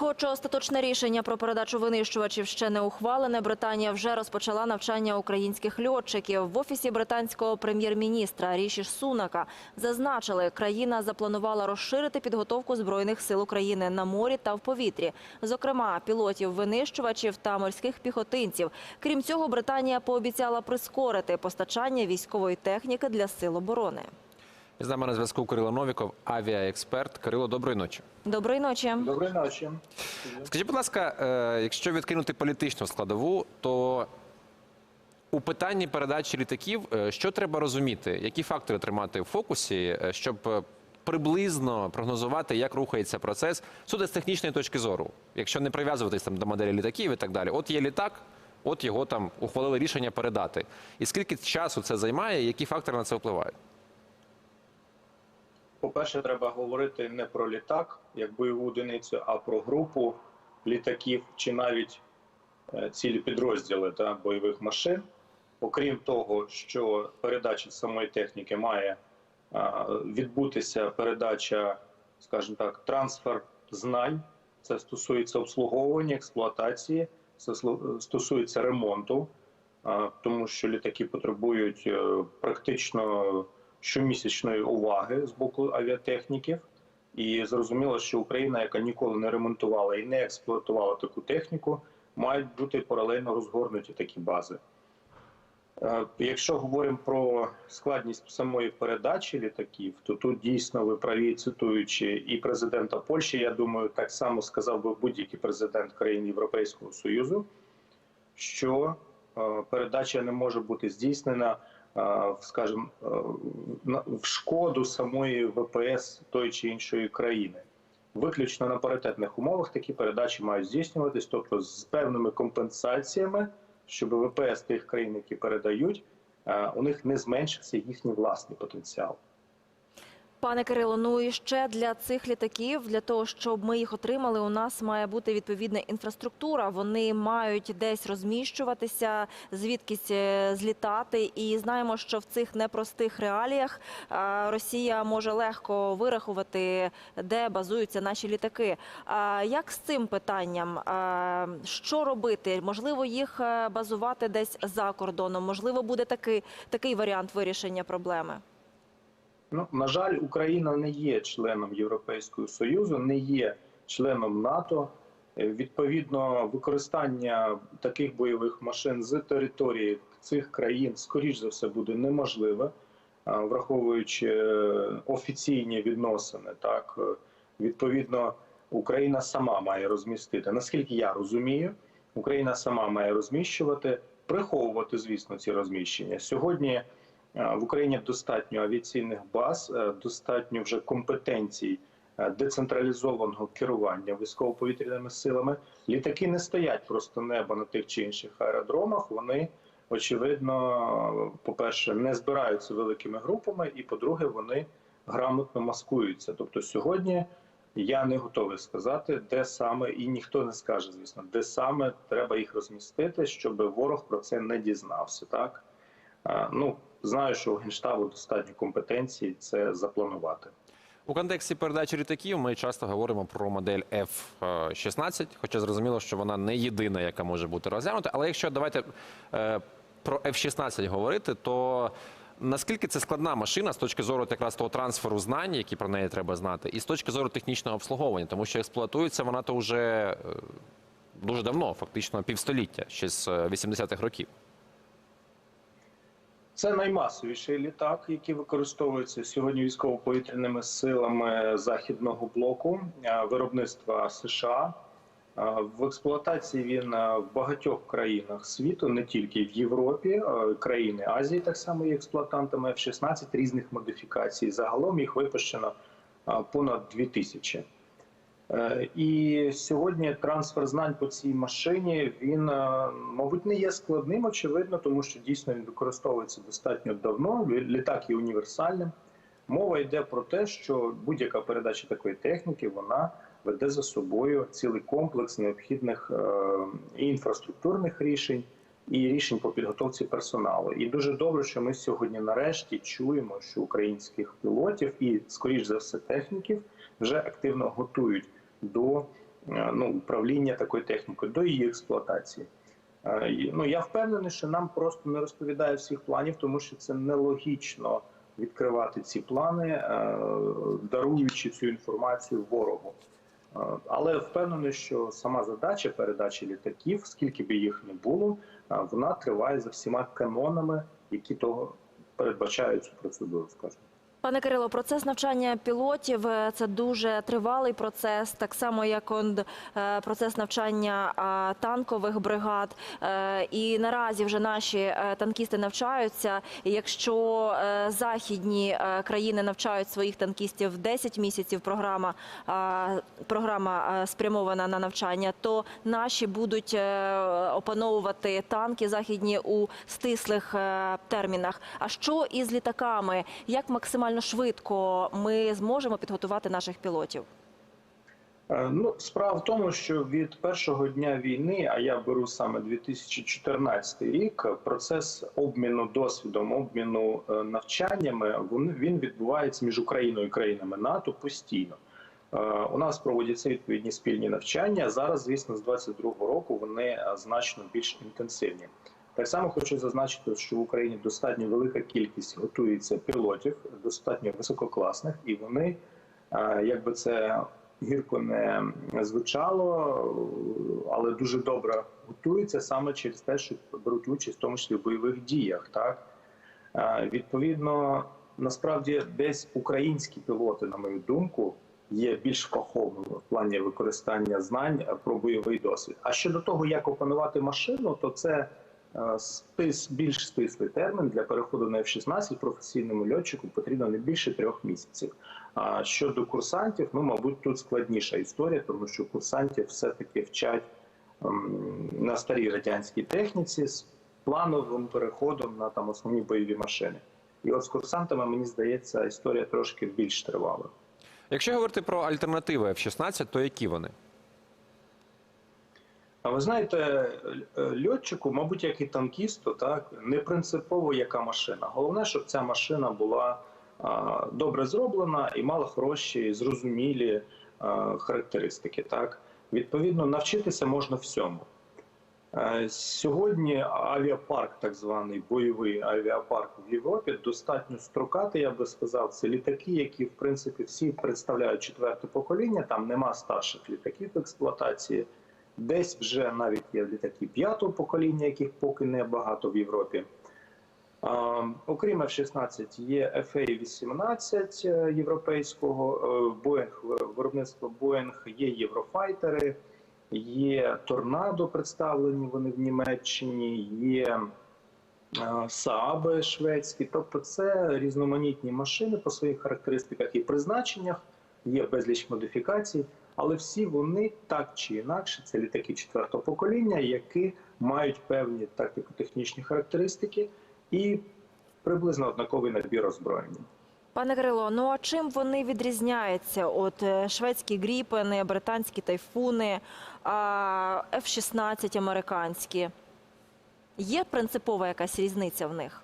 Хоч остаточне рішення про передачу винищувачів ще не ухвалене, Британія вже розпочала навчання українських льотчиків. В офісі британського прем'єр-міністра Ріші Сунака зазначили, країна запланувала розширити підготовку збройних сил України на морі та в повітрі, зокрема пілотів винищувачів та морських піхотинців. Крім цього, Британія пообіцяла прискорити постачання військової техніки для сил оборони. І з нами на зв'язку Кирило Новіков, авіаексперт. Кирило, доброї ночі. Доброї ночі. Доброї ночі. Скажіть, будь ласка, е, якщо відкинути політичну складову, то у питанні передачі літаків, е, що треба розуміти, які фактори тримати в фокусі, е, щоб приблизно прогнозувати, як рухається процес суди з технічної точки зору, якщо не прив'язуватись там до моделі літаків і так далі. От є літак, от його там ухвалили рішення передати. І скільки часу це займає, які фактори на це впливають? По-перше, треба говорити не про літак як бойову одиницю, а про групу літаків чи навіть е, цілі підрозділи та бойових машин. Окрім того, що передача самої техніки має відбутися передача, скажімо так, трансфер знань. Це стосується обслуговування, експлуатації, це стосується ремонту, тому що літаки потребують е, практично щомісячної уваги з боку авіатехніків. І зрозуміло, що Україна, яка ніколи не ремонтувала і не експлуатувала таку техніку, мають бути паралельно розгорнуті такі бази. Е, Якщо говоримо про складність самої передачі літаків, то тут дійсно ви праві, цитуючи і президента Польщі, я думаю, так само сказав би будь-який президент країн Європейського Союзу, що е, передача не може бути здійснена, скажімо, е, в шкоду самої ВПС тої чи іншої країни. Виключно на паритетних умовах такі передачі мають здійснюватись, тобто з певними компенсаціями, щоб ВПС тих країн, які передають, е, у них не зменшився їхній власний потенціал. Пане Кирило, ну і ще для цих літаків, для того, щоб ми їх отримали, у нас має бути відповідна інфраструктура. Вони мають десь розміщуватися, звідкись е, злітати. І знаємо, що в цих непростих реаліях е, Росія може легко вирахувати, де базуються наші літаки. А Як з цим питанням? Е, Що робити? Можливо, їх е, базувати десь за кордоном? Можливо, буде такий, такий варіант вирішення проблеми? Ну, на жаль, Україна не є членом Європейського Союзу, не є членом НАТО. Е, Відповідно, використання таких бойових машин з території цих країн, скоріш за все, буде неможливе, враховуючи е, офіційні відносини. Так, Е, відповідно, Україна сама має розмістити. Наскільки я розумію, Україна сама має розміщувати, приховувати, звісно, ці розміщення. Сьогодні Е, в Україні достатньо авіаційних баз, е, достатньо вже компетенцій е, децентралізованого керування військово-повітряними силами. Літаки не стоять просто неба на тих чи інших аеродромах. Вони очевидно, по-перше, не збираються великими групами, і по-друге, вони грамотно маскуються. Тобто, сьогодні я не готовий сказати, де саме, і ніхто не скаже, звісно, де саме треба їх розмістити, щоб ворог про це не дізнався. Так Е, ну знаю, що у генштабу достатньо компетенції це запланувати. У контексті передачі літаків ми часто говоримо про модель F-16, хоча зрозуміло, що вона не єдина, яка може бути розглянута. Але якщо давайте е, про F-16 говорити, то наскільки це складна машина з точки зору якраз того трансферу знань, які про неї треба знати, і з точки зору технічного обслуговування, тому що експлуатується вона то вже е, дуже давно, фактично півстоліття, ще з е, 80-х років. Це наймасовіший літак, який використовується сьогодні військово-повітряними силами західного блоку е, виробництва США. Е, В експлуатації він е, в багатьох країнах світу, не тільки в Європі, країни Азії так само є експлуатантами F-16 різних модифікацій. Загалом їх випущено понад 2000. Е, І сьогодні трансфер знань по цій машині він, е, мабуть, не є складним, очевидно, тому що дійсно він використовується достатньо давно. Літак є універсальним. Мова йде про те, що будь-яка передача такої техніки вона веде за собою цілий комплекс необхідних е, і інфраструктурних рішень і рішень по підготовці персоналу. І дуже добре, що ми сьогодні нарешті чуємо, що українських пілотів і, скоріш за все, техніків вже активно готують до е, ну, управління такою технікою, до її експлуатації. Е, Ну, я впевнений, що нам просто не розповідає всіх планів, тому що це нелогічно відкривати ці плани, е, даруючи цю інформацію ворогу. Але впевнений, що сама задача передачі літаків, скільки б їх не було, вона триває за всіма канонами, які того передбачають цю процедуру, скажімо. Пане Кирило, процес навчання пілотів е, це дуже тривалий процес, так само як е, процес навчання танкових бригад. Е, І наразі вже наші танкісти навчаються. Якщо західні країни навчають своїх танкістів 10 місяців, програма програма спрямована на навчання, то наші будуть опановувати танки західні у стислих термінах. А що із літаками? Як максимально швидко ми зможемо підготувати наших пілотів? Е, Ну, справа в тому, що від першого дня війни, а я беру саме 2014 рік, процес обміну досвідом, обміну е, навчаннями, він, відбувається між Україною і країнами НАТО постійно. Е, У нас проводяться відповідні спільні навчання. Зараз, звісно, з 22-го року вони значно більш інтенсивні. Так само хочу зазначити, що в Україні достатньо велика кількість готується пілотів, достатньо висококласних, і вони, е, якби це гірко не звучало, але дуже добре готуються саме через те, що беруть участь в тому числі в бойових діях. Так Е, відповідно, насправді десь українські пілоти, на мою думку, є більш фаховими в плані використання знань про бойовий досвід. А щодо того, як опанувати машину, то це більш стислий термін для переходу на F-16 професійному льотчику потрібно не більше трьох місяців. А щодо курсантів, ну мабуть, тут складніша історія, тому що курсантів все-таки вчать ем, на старій радянській техніці з плановим переходом на там основні бойові машини. І от з курсантами, мені здається, історія трошки більш тривала. Якщо говорити про альтернативи F-16, то які вони? А ви знаєте, е, льотчику, мабуть, як і танкісту, так не принципово яка машина. Головне, щоб ця машина була а, добре зроблена і мала хороші, зрозумілі а, характеристики. Так, відповідно, навчитися можна всьому. Е, Сьогодні авіапарк, так званий бойовий авіапарк в Європі, достатньо строкатий, я би сказав. Це літаки, які в принципі всі представляють четверте покоління. Там нема старших літаків в експлуатації. Десь вже навіть є літаки п'ятого покоління, яких поки не багато в Європі. Окрім F-16 є FA-18 е, європейського, е, Boeing, виробництво Boeing, є Єврофайтери, є Торнадо представлені вони в Німеччині, є е, Сааби шведські. Тобто це різноманітні машини по своїх характеристиках і призначеннях, є безліч модифікацій, але всі вони так чи інакше це літаки четвертого покоління, які мають певні тактико-технічні характеристики і приблизно однаковий набір озброєння. Пане Кирило, ну а чим вони відрізняються? От е, шведські гріпени, британські тайфуни, а, F-16 американські. Є принципова якась різниця в них?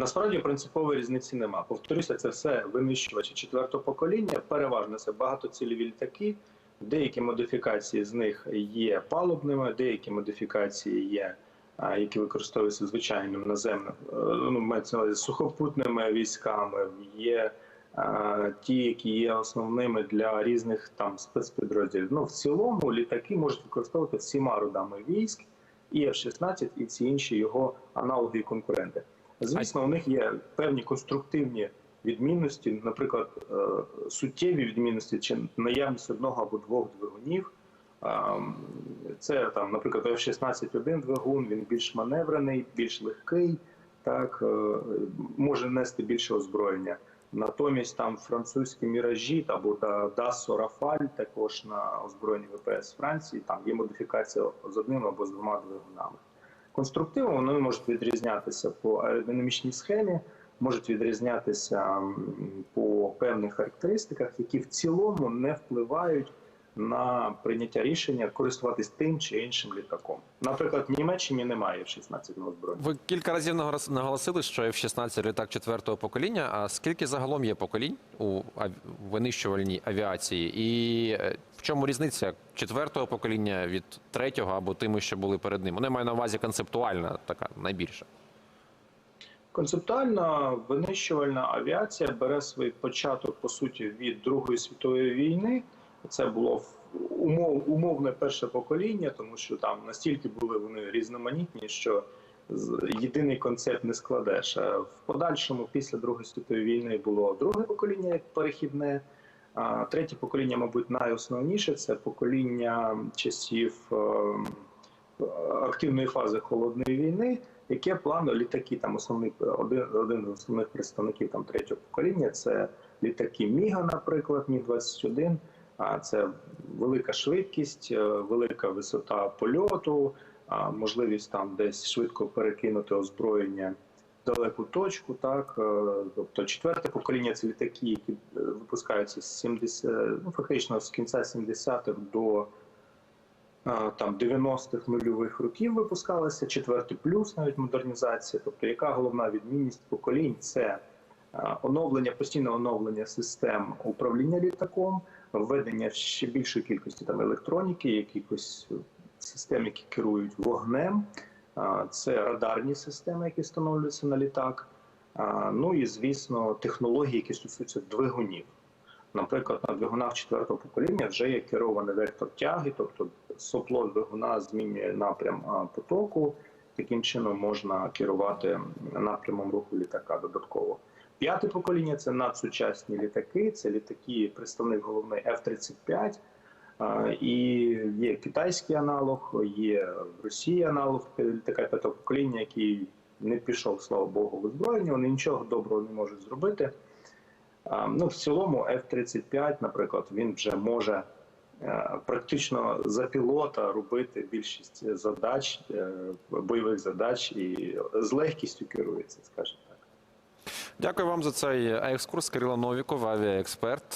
Насправді принципової різниці нема. Повторюся, це все винищувачі четвертого покоління. Переважно це багатоцільові літаки. Деякі модифікації з них є палубними, деякі модифікації є, які використовуються звичайним наземним, е, ну сухопутними військами. Є ті, які є основними для різних там спецпідрозділів. Ну в цілому літаки можуть використовувати всіма родами військ, і F-16, і всі інші його аналоги і конкуренти. Звісно, у них є певні конструктивні відмінності, наприклад, е, суттєві відмінності чи наявність одного або двох двигунів. Це там, наприклад, F-16 один двигун, він більш маневрений, більш легкий, так е, може нести більше озброєння. Натомість там французькі міражі або Dassault Rafale також на озброєнні ВПС Франції. Там є модифікація з одним або з двома двигунами. Конструктивно вони можуть відрізнятися по аеродинамічній схемі, можуть відрізнятися по певних характеристиках, які в цілому не впливають на прийняття рішення користуватись тим чи іншим літаком. Наприклад, в Німеччині немає F-16 на озброєння. Ви кілька разів наголосили, що F-16 літак четвертого покоління. А скільки загалом є поколінь у винищувальній авіації? І е, в чому різниця четвертого покоління від третього або тими, що були перед ним? Вони маю на увазі концептуальна, така найбільша. Концептуально винищувальна авіація бере свій початок по суті від Другої світової війни. Це було умов, умовне перше покоління, тому що там настільки були вони різноманітні, що єдиний концепт не складеш. А В подальшому, після Другої світової війни, було друге покоління як перехідне. А третє покоління, мабуть, найосновніше це покоління часів ем, активної фази холодної війни, яке плану літаки, там основний один, один з основних представників там третього покоління це літаки Міга, наприклад, Міг 21 А це велика швидкість, е, велика висота польоту, можливість там десь швидко перекинути озброєння в далеку точку. Так, е, тобто четверте покоління це літаки, які е, випускаються з 70, ну фактично з кінця 70-х до там 90-х нульових років випускалися, четвертий плюс навіть модернізація. Тобто, яка головна відмінність поколінь? Це оновлення, постійне оновлення систем управління літаком, введення ще більшої кількості там електроніки, якихось систем, які керують вогнем. Це радарні системи, які встановлюються на літак. Ну і звісно, технології, які стосуються двигунів. Наприклад, на двигунах четвертого покоління вже є керований вектор тяги, тобто сопло двигуна змінює напрям потоку. Таким чином можна керувати напрямом руху літака додатково. П'яте покоління це надсучасні літаки. Це літаки, представник головний F-35. І є китайський аналог, є в Росії аналог літака п'ятого покоління, який не пішов, слава Богу, в озброєння. Вони нічого доброго не можуть зробити. Ну, в цілому F-35, наприклад, він вже може е, практично за пілота робити більшість задач, е, бойових задач і з легкістю керується, скажімо. Дякую вам за цей екскурс. Кирило Новіков, авіаексперт.